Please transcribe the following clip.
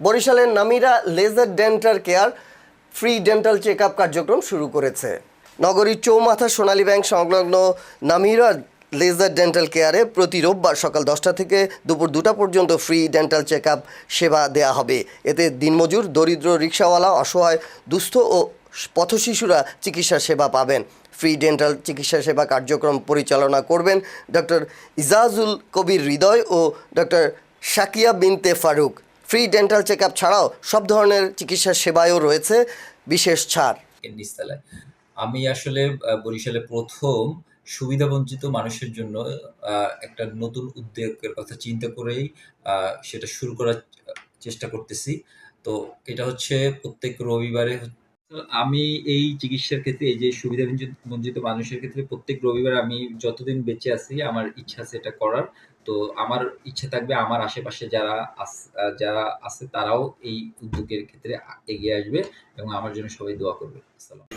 বরিশালের Namira laser dental care free dental check up কার্যক্রম শুরু করেছে। নগরীর চৌমাথা সোনালী ব্যাংক সংলগ্ন নামিরা লেজার ডেন্টাল কেয়ারে প্রতি রোববার সকাল দশটা থেকে দুপুর দুটা পর্যন্ত ফ্রি ডেন্টাল চেক আপ সেবা দেয়া হবে। এতে দিনমজুর, দরিদ্র রিক্সাওয়ালা, অসহায়, দুস্থ ও পথশিশুরা চিকিৎসা সেবা পাবেন। ফ্রি ডেন্টাল চিকিৎসা সেবা কার্যক্রম পরিচালনা করবেন ডক্টর ইজাজুল কবির হৃদয় ও doctor Shakia Binte Faruk. Free dental check ছাড়াও সব ধরনের চিকিৎসা সেবায়ও রয়েছে, বিশেষ ছাড়। আমি আসলে বরিশালে প্রথম সুবিধাবঞ্চিত মানুষের জন্য একটা নতুন উদ্যোগের কথা চিন্তা করেই সেটা শুরু করার চেষ্টা করতেছি। তো এটা হচ্ছে প্রত্যেক রবিবারে আমি এই চিকিৎসার ক্ষেত্রে, এই যে সুবিধা বঞ্চিত- মানুষের ক্ষেত্রে প্রত্যেক রবিবার আমি যতদিন বেঁচে আছি, আমার ইচ্ছা আছে এটা করার। তো আমার ইচ্ছা থাকবে, আমার আশেপাশে যারা যারা আছে তারাও এই উদ্যোগের ক্ষেত্রে এগিয়ে আসবে এবং আমার জন্য সবাই দোয়া করবে। আসসালাম